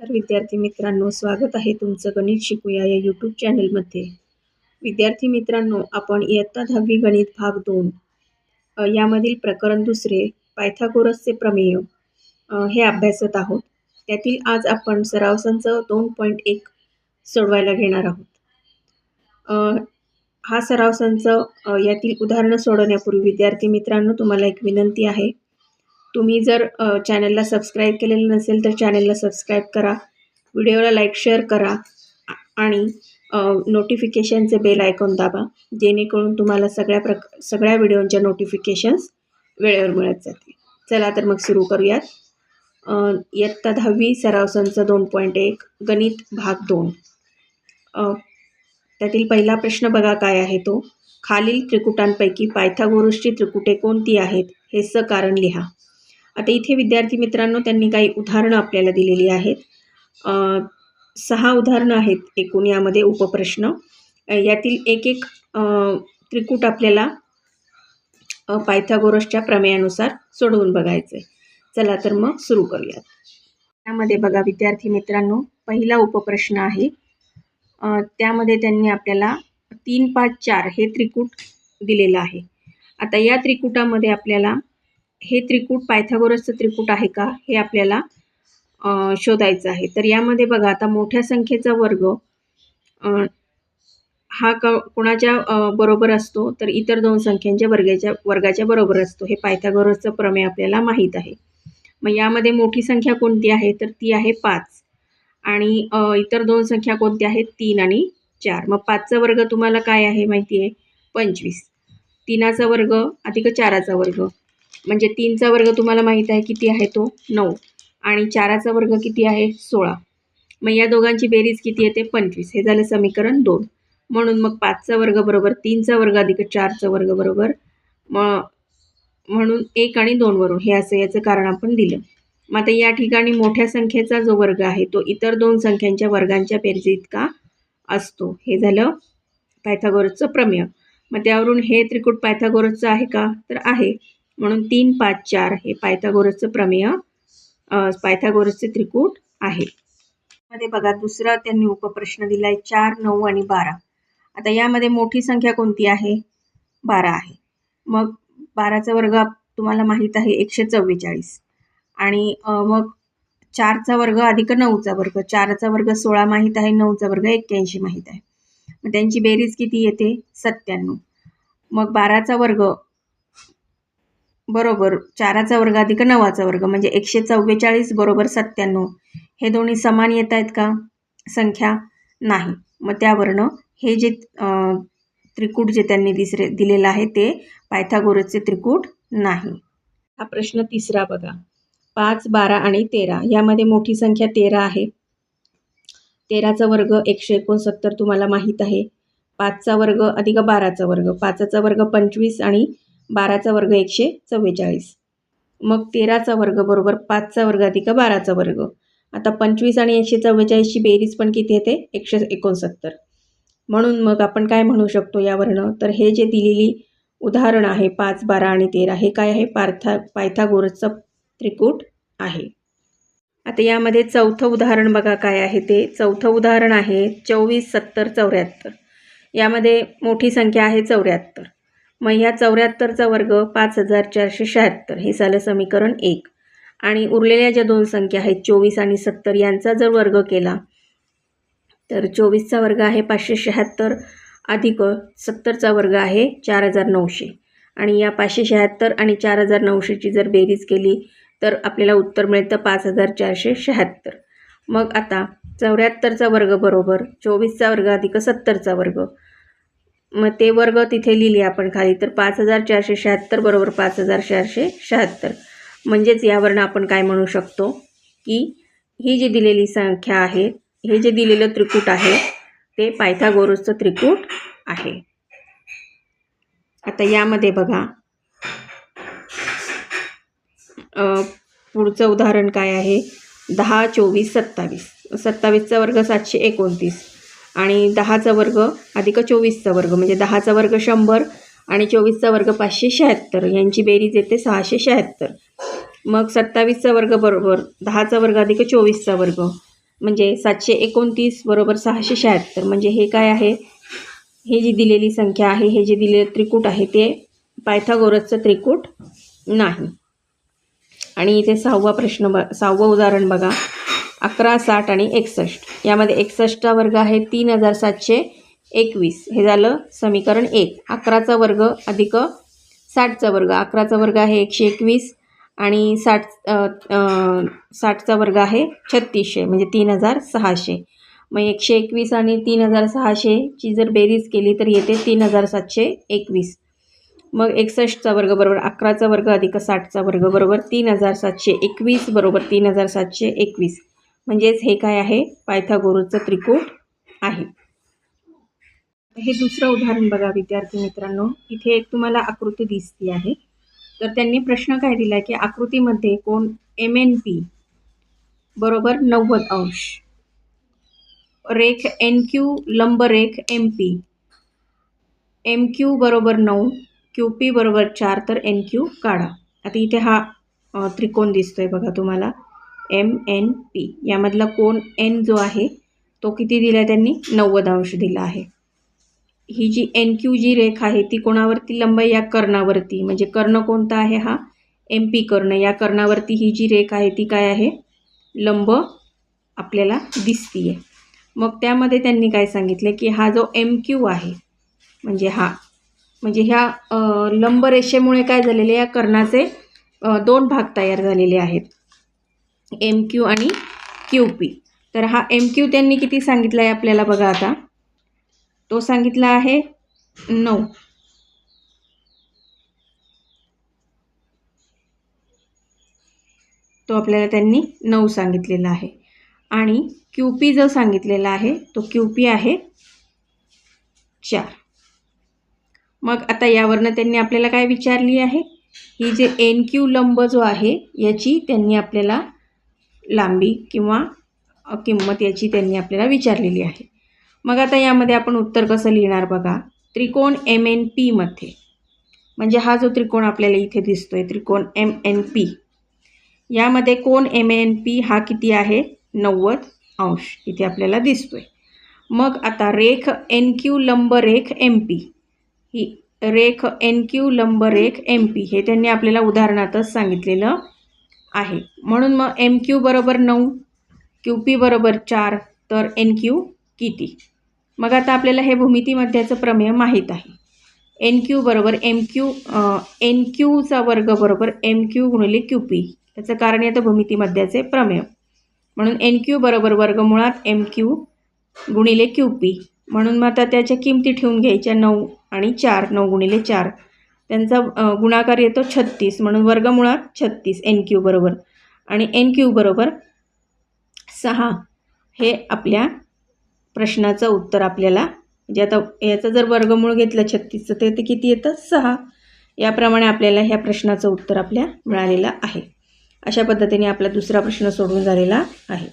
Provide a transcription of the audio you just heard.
तर विद्यार्थी मित्रांनो स्वागत आहे तुमचं गणित शिकूया या यूट्यूब चॅनलमध्ये विद्यार्थी मित्रांनो आपण इयत्ता दहावी गणित भाग दोन यामधील प्रकरण दुसरे पायथागोरसचे प्रमेय हे अभ्यासत आहोत. त्यातील आज आपण सरावसांचं दोन पॉईंट एक सोडवायला घेणार आहोत. हा सरावसांचं यातील उदाहरणं सोडवण्यापूर्वी विद्यार्थी मित्रांनो तुम्हाला एक विनंती आहे. तुम्ही जर चॅनलला सबस्क्राईब केलेलं नसेल तर चॅनलला सबस्क्राईब करा. व्हिडिओला लाईक शेअर करा. आणि नोटिफिकेशनचे बेल आयकॉन दाबा. जेणेकरून तुम्हाला सगळ्या प्रक सगळ्या व्हिडिओंच्या नोटिफिकेशन्स वेळेवर मिळत जातील. चला तर मग सुरू करूयात. इयत्ता दहावी सराव संच दोन पॉईंट एक गणित भाग दोन. त्यातील पहिला प्रश्न बघा काय आहे तो. खालील त्रिकुटांपैकी पायथागोरसची त्रिकुटे कोणती आहेत? हे स कारण लिहा. आता इथे विद्यार्थी मित्रांनो त्यांनी काही उदाहरणं आपल्याला दिलेली आहेत. सहा उदाहरणं आहेत एकूण यामध्ये उपप्रश्न. यातील एक एक त्रिकूट आपल्याला पायथागोरसच्या प्रमेयानुसार सोडवून बघायचं आहे चला तर मग सुरू करूयात. त्यामध्ये बघा विद्यार्थी मित्रांनो पहिला उपप्रश्न आहे. त्यामध्ये त्यांनी आपल्याला तीन पाच चार हे त्रिकूट दिलेलं आहे. आता या त्रिकुटामध्ये आपल्याला हे त्रिकूट पायथागोरसचं त्रिकूट आहे का? हे आपल्याला शोधायचं आहे. तर यामध्ये बघा आता मोठ्या संख्येचा वर्ग हा क कोणाच्या बरोबर असतो? तर इतर दोन संख्यांच्या वर्गाच्या वर्गाच्या बरोबर असतो. हे पायथागोरसचं प्रमेय आपल्याला माहीत आहे. मग यामध्ये मोठी संख्या कोणती आहे? तर ती आहे पाच. आणि इतर दोन संख्या कोणत्या आहेत? तीन आणि चार. मग पाचचा वर्ग तुम्हाला काय आहे माहिती आहे? पंचवीस. तीनाचा वर्ग अधिक चाराचा वर्ग. म्हणजे तीनचा वर्ग तुम्हाला माहीत आहे किती आहे तो? नऊ. आणि चाराचा वर्ग किती आहे? सोळा. मग या दोघांची बेरीज किती येते? पंचवीस. हे झालं समीकरण दोन. म्हणून मग पाचचा वर्ग बरोबर तीनचा वर्ग अधिक चारचा वर्ग बरोबर मग म्हणून एक आणि दोनवरून हे असं याचं कारण आपण दिलं. मग आता या ठिकाणी मोठ्या संख्येचा जो वर्ग आहे तो इतर दोन संख्यांच्या वर्गांच्या बेरजी इतका असतो. हे झालं पायथागोरसचं प्रमेय. मग त्यावरून हे त्रिकूट पायथागोरसचं आहे का? तर आहे. म्हणून तीन पाच चार हे पायथागोरसचं प्रमेय पायथागोरसचे त्रिकूट आहे. मध्ये बघा दुसरा त्यांनी उपप्रश्न दिलाय चार नऊ आणि बारा. आता यामध्ये मोठी संख्या कोणती आहे? बारा आहे. मग बाराचा वर्ग आप- तुम्हाला माहीत आहे एकशे चव्वेचाळीस. आणि मग चारचा वर्ग अधिक नऊचा वर्ग चारचा वर्ग सोळा माहीत आहे नऊचा वर्ग एक्क्याऐंशी माहीत आहे. मग त्यांची बेरीज किती येते? सत्त्याण्णव. मग बाराचा वर्ग बरोबर चाराचा वर्ग अधिक नवाचा वर्ग म्हणजे एकशे चव्वेचाळीस बरोबर सत्त्याण्णव. हे दोन्ही समान येत आहेत का? संख्या नाही. मग त्यावरनं हे जे त्रिकूट जे त्यांनी दिसरे दिलेलं आहे ते पायथागोरसचे त्रिकूट नाही. हा प्रश्न तिसरा बघा. पाच बारा आणि तेरा यामध्ये मोठी संख्या तेरा आहे. तेराचा वर्ग एकशे एकोणसत्तर तुम्हाला माहीत आहे. पाचचा वर्ग अधिक बाराचा वर्ग. पाचाचा वर्ग पंचवीस आणि बाराचा वर्ग एकशे चव्वेचाळीस. मग तेराचा वर्ग बरोबर पाचचा वर्ग अधिक बाराचा वर्ग. आता पंचवीस आणि एकशे चव्वेचाळीसची बेरीज पण किती येते? एकशे एकोणसत्तर. म्हणून मग आपण काय म्हणू शकतो यावरनं? तर हे जे दिलेली उदाहरण आहे पाच बारा आणि तेरा हे काय आहे? पार्था पायथागोरसचं त्रिकूट आहे. आता यामध्ये चौथं उदाहरण बघा काय आहे ते. चौथं उदाहरण आहे चोवीस सत्तर चौऱ्याहत्तर. यामध्ये मोठी संख्या आहे चौऱ्याहत्तर. मग ह्या चौऱ्याहत्तरचा वर्ग पाच हजार चारशे शहात्तर. हे झालं समीकरण एक. आणि उरलेल्या ज्या दोन संख्या आहेत चोवीस आणि सत्तर यांचा जर वर्ग केला तर चोवीसचा वर्ग आहे पाचशे शहात्तर अधिक सत्तरचा वर्ग आहे चार हजार नऊशे. आणि या पाचशे शहात्तर आणि चार हजार नऊशेची जर बेरीज केली तर आपल्याला उत्तर मिळतं पाच हजार चारशे शहात्तर. मग आता चौऱ्याहत्तरचा वर्ग बरोबर चोवीसचा वर्ग अधिक सत्तरचा वर्ग. मग ते वर्ग तिथे लिहिले आपण खाली. तर पाच हजार चारशे शहात्तर बरोबर पाच हजार चारशे शहात्तर. म्हणजेच यावरनं आपण काय म्हणू शकतो? की ही जी दिलेली संख्या आहे हे जे दिलेलं त्रिकूट आहे ते पायथागोरसचं त्रिकूट आहे. आता यामध्ये बघा. पुढचं उदाहरण काय आहे? दहा चोवीस सत्तावीस. सत्तावीसचा वर्ग सातशे एकोणतीस. आणि दहाचा वर्ग अधिक चोवीसचा वर्ग म्हणजे दहाचा वर्ग शंभर आणि चोवीसचा वर्ग पाचशे शहात्तर. यांची बेरीज येते सहाशे शहात्तर. मग सत्तावीसचा वर्ग बरोबर दहाचा वर्ग अधिक चोवीसचा वर्ग म्हणजे सातशे एकोणतीस बरोबर सहाशे शहात्तर. म्हणजे हे काय आहे? हे जी दिलेली संख्या आहे हे जे दिलेलं त्रिकूट आहे ते पायथागोरसचं त्रिकूट नाही. आणि इथे सहावा प्रश्न ब सहावं उदाहरण बघा. अकरा साठ आणि एकसष्ट. यामध्ये एकसष्टचा वर्ग आहे तीन हजार सातशे एकवीस. हे झालं समीकरण एक. अकराचा वर्ग अधिक साठचा वर्ग. अकराचा वर्ग आहे एकशे एकवीस आणि साठ साठचा वर्ग आहे छत्तीसशे म्हणजे तीन हजार सहाशे. मग एकशे एकवीस आणि तीन हजार सहाशेची जर बेरीज केली तर येते तीन हजार सातशे एकवीस. मग एकसष्टचा वर्ग बरोबर अकराचा वर्ग अधिक साठचा वर्ग बरोबर तीन हजार सातशे एकवीस बरोबर तीन हजार सातशे एकवीस. म्हणजेच हे काय आहे? पायथागोरसचं त्रिकोट आहे. हे दुसरं उदाहरण बघा विद्यार्थी मित्रांनो. इथे एक तुम्हाला आकृती दिसती आहे. तर त्यांनी प्रश्न काय दिला की आकृतीमध्ये कोण एम एन पी बरोबर नव्वद अंश रेख एन क्यू लंब रेख एम पी एम क्यू बरोबर नऊ क्यू पी बरोबर चार तर एन क्यू काढा. आता इथे हा त्रिकोण दिसतोय बघा तुम्हाला. एम एन पी यामधला कोण एन जो आहे तो किती दिला आहे त्यांनी? नव्वद अंश दिला आहे. ही जी एन क्यू जी रेख आहे ती कोणावरती लंब या कर्णावरती. म्हणजे कर्ण कोणता आहे हा? एम पी कर्ण. या कर्णावरती ही जी रेख आहे ती काय आहे? लंब आपल्याला दिसतीये. मग त्यामध्ये त्यांनी काय सांगितलं की हा जो एम क्यू आहे म्हणजे हा म्हणजे ह्या लंब लंबरेषेमुळे काय झालेले या कर्णाचे दोन भाग तयार झालेले आहेत. एम क्यू आणि क्यू पी तर हा एम क्यू त्यांनी किती सांगितला आहे आपल्याला बघा आता. तो सांगितला आहे नऊ. तो आपल्याला त्यांनी नऊ सांगितलेला आहे. आणि क्यू पी जो सांगितलेला आहे तो क्यू पी आहे चार. मग आता यावरनं त्यांनी आपल्याला काय विचारली आहे? ही जे एन क्यू लंब जो आहे याची त्यांनी आपल्याला लांबी किंवा किंमत याची त्यांनी आपल्याला विचारलेली आहे. मग आता यामध्ये आपण उत्तर कसं लिहिणार बघा? त्रिकोण एम एन पीमध्ये म्हणजे हा जो त्रिकोण आपल्याला इथे दिसतो आहे त्रिकोण एम एन पी यामध्ये कोण एम एन पी हा किती आहे? नव्वद अंश इथे आपल्याला दिसतो आहे मग आता रेख एन क्यू लंब रेख एम पी ही रेख एन क्यू लंब रेख एम पी हे त्यांनी आपल्याला उदाहरणातच सांगितलेलं आहे. म्हणून मग एम क्यू बरोबर नऊ क्यू पी बरोबर चार तर एन क्यू किती? मग आता आपल्याला हे भूमितीमध्येचं प्रमेय माहीत आहे. एन क्यू बरोबर एम क्यू एन क्यूचा वर्ग बरोबर एम क्यू गुणिले क्यू पी याचं कारण येतं भूमितीमध्याचे प्रमेय. म्हणून एन क्यू बरोबर वर्गमुळात एम क्यू गुणिले क्यू पी म्हणून मग आता त्याच्या किमती ठेवून घ्यायच्या नऊ आणि चार नऊ गुणिले चार. त्यांचा गुणाकार येतो छत्तीस म्हणून वर्गमुळात छत्तीस एन क्यू बरोबर. आणि एन क्यू बरोबर सहा हे आपल्या प्रश्नाचं उत्तर आपल्याला म्हणजे आता याचं जर वर्गमूळ घेतलं छत्तीसचं तर ते किती येतं? सहा. याप्रमाणे आपल्याला ह्या प्रश्नाचं उत्तर आपल्या मिळालेलं आहे. अशा पद्धतीने आपला दुसरा प्रश्न सोडून झालेला आहे.